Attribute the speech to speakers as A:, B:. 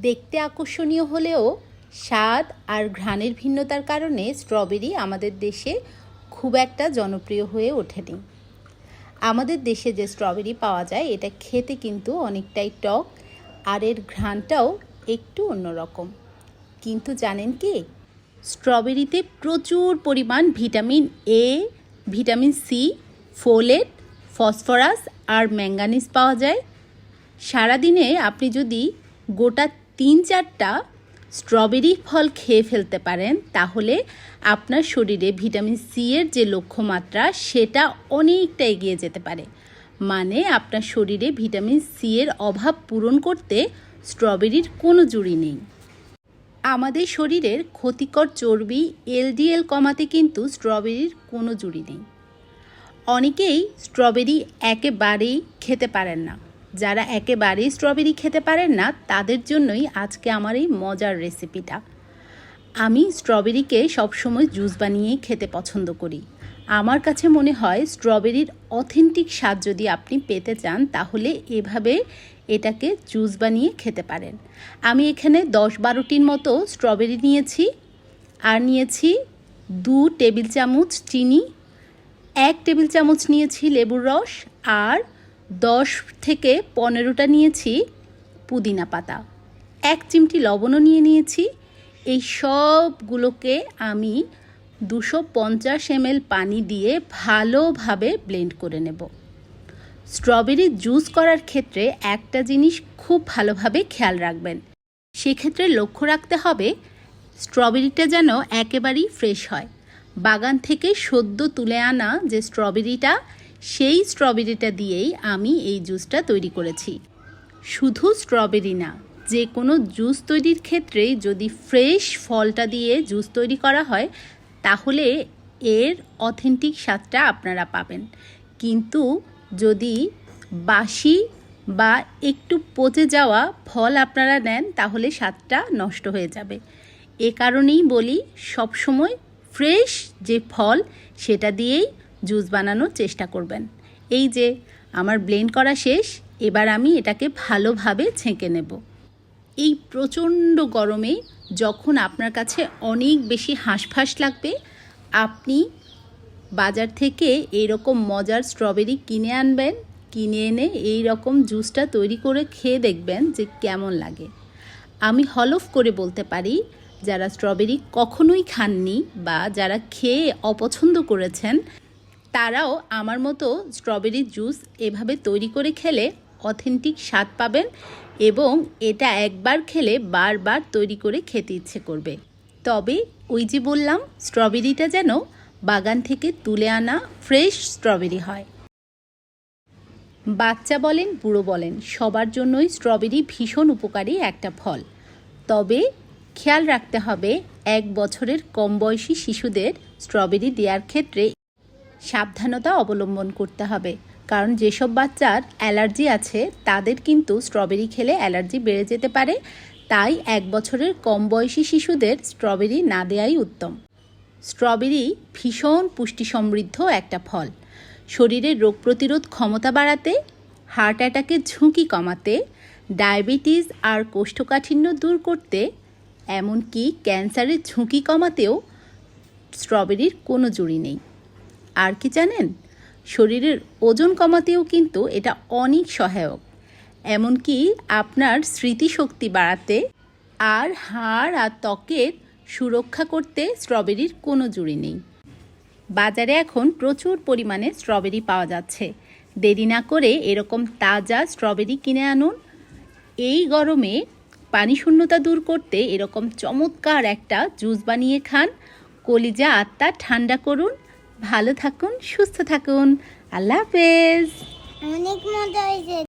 A: দেখতে আকর্ষণীয় হলেও স্বাদ আর ঘ্রাণের ভিন্নতার কারণে স্ট্রবেরি আমাদের দেশে খুব একটা জনপ্রিয় হয়ে ওঠেনি। আমাদের দেশে যে স্ট্রবেরি পাওয়া যায়, এটা খেতে কিন্তু অনেকটাই টক আর এর ঘ্রাণটাও একটু অন্যরকম। কিন্তু জানেন কি? স্ট্রবেরিতে প্রচুর পরিমাণ vitamin A vitamin C folate, phosphorus R manganese পাওয়া যায়। সারাদিনে আপনি যদি গোটা তিন চারটা স্ট্রবেরি ফল খেয়ে ফেলতে পারেন, তাহলে আপনার শরীরে ভিটামিন সি এর যে লক্ষ্যমাত্রা, সেটা অনেকটা এগিয়ে যেতে পারে। মানে আপনার শরীরে ভিটামিন সি এর অভাব পূরণ করতে স্ট্রবেরির কোনো জুড়ি নেই। আমাদের শরীরের ক্ষতিকর চর্বি এলডিএল কমাতে কিন্তু স্ট্রবেরির কোনো জুড়ি নেই। অনেকেই স্ট্রবেরি একেবারেই খেতে পারেন না। যারা একেবারেই স্ট্রবেরি খেতে পারেন না, তাদের জন্যই আজকে আমার এই মজার রেসিপিটা আমি স্ট্রবেরিকে সবসময় জুস বানিয়েই খেতে পছন্দ করি। আমার কাছে মনে হয় স্ট্রবেরির অথেন্টিক স্বাদ যদি আপনি পেতে চান, তাহলে এভাবে এটাকে জুস বানিয়ে খেতে পারেন। আমি এখানে দশ বারোটির মতো স্ট্রবেরি নিয়েছি। আর নিয়েছি দু টেবিল চামচ চিনি, এক টেবিল চামচ নিয়েছি লেবুর রস, আর দশ থেকে পনেরোটা নিয়েছি পুদিনা পাতা। এক চিমটি লবণও নিয়ে নিয়েছি। এই সবগুলোকে আমি দুশো পঞ্চাশ এমএল পানি দিয়ে ভালোভাবে ব্লেন্ড করে নেব। স্ট্রবেরি জুস করার ক্ষেত্রে একটা জিনিস খুব ভালোভাবে খেয়াল রাখবেন। সেক্ষেত্রে লক্ষ্য রাখতে হবে, স্ট্রবেরিটা যেন একেবারেই ফ্রেশ হয়। বাগান থেকে সদ্য তুলে আনা যে স্ট্রবেরিটা সেই স্ট্রবেরিটা দিয়েই আমি এই জুসটা তৈরি করেছি। শুধু স্ট্রবেরি না, যে কোনো জুস তৈরির ক্ষেত্রেই যদি ফ্রেশ ফলটা দিয়ে জুস তৈরি করা হয়, তাহলে এর অথেন্টিক স্বাদটা আপনারা পাবেন। কিন্তু যদি বাসি বা একটু পচে যাওয়া ফল আপনারা নেন, তাহলে স্বাদটা নষ্ট হয়ে যাবে। এ কারণেই বলি, সবসময় ফ্রেশ যে ফল, সেটা দিয়েই জুস বানানোর চেষ্টা করবেন। এই যে, আমার ব্লেন্ড করা শেষ, এবার আমি এটাকে ভালোভাবে ছেঁকে নেব। এই প্রচণ্ড গরমে যখন আপনার কাছে অনেক বেশি হাঁসফাঁস লাগবে, আপনি বাজার থেকে এইরকম মজার স্ট্রবেরি কিনে আনবেন, কিনে এনে এই রকম জুসটা তৈরি করে খেয়ে দেখবেন যে কেমন লাগে। আমি হলফ করে বলতে পারি, যারা স্ট্রবেরি কখনোই খাননি বা যারা খেয়ে অপছন্দ করেছেন তারাও আমার মতো স্ট্রবেরি জুস এভাবে তৈরি করে খেলে অথেন্টিক স্বাদ পাবেন এবং এটা একবার খেলে বারবার তৈরি করে খেতে ইচ্ছে করবে। তবে ওই যে বললাম স্ট্রবেরিটা যেন বাগান থেকে তুলে আনা ফ্রেশ স্ট্রবেরি হয়। বাচ্চা বলেন, বুড়ো বলেন, সবার জন্যই স্ট্রবেরি ভীষণ উপকারী একটা ফল। তবে খেয়াল রাখতে হবে, এক বছরের কম বয়সী শিশুদের স্ট্রবেরি দেওয়ার ক্ষেত্রে সাবধানতা অবলম্বন করতে হবে। কারণ যেসব বাচ্চার অ্যালার্জি আছে, তাদের কিন্তু স্ট্রবেরি খেলে অ্যালার্জি বেড়ে যেতে পারে। তাই এক বছরের কম বয়সী শিশুদের স্ট্রবেরি না দেওয়াই উত্তম। স্ট্রবেরি ভীষণ পুষ্টি সমৃদ্ধ একটা ফল। শরীরের রোগ প্রতিরোধ ক্ষমতা বাড়াতে, হার্ট অ্যাটাকের ঝুঁকি কমাতে, ডায়াবেটিস আর কোষ্ঠকাঠিন্য দূর করতে, এমনকি ক্যান্সারের ঝুঁকি কমাতেও স্ট্রবেরির কোনো জুড়ি নেই। আর কি জানেন? শরীরের ওজন কমাতেও কিন্তু এটা অনেক সহায়ক। এমনকি আপনার স্মৃতিশক্তি বাড়াতে আর হাড় আর ত্বকের সুরক্ষা করতে স্ট্রবেরির কোনো জুড়ি নেই। বাজারে এখন প্রচুর পরিমাণে স্ট্রবেরি পাওয়া যাচ্ছে। দেরি না করে এরকম তাজা স্ট্রবেরি কিনে আনুন। এই গরমে পানি শূন্যতা দূর করতে এরকম চমৎকার একটা জুস বানিয়ে খান। কলিজা আত্মা ঠান্ডা করুন। ভালো থাকুন সুস্থ থাকুন। আল্লাহ হাফেজ।
B: অনেক মজা হয়েছে।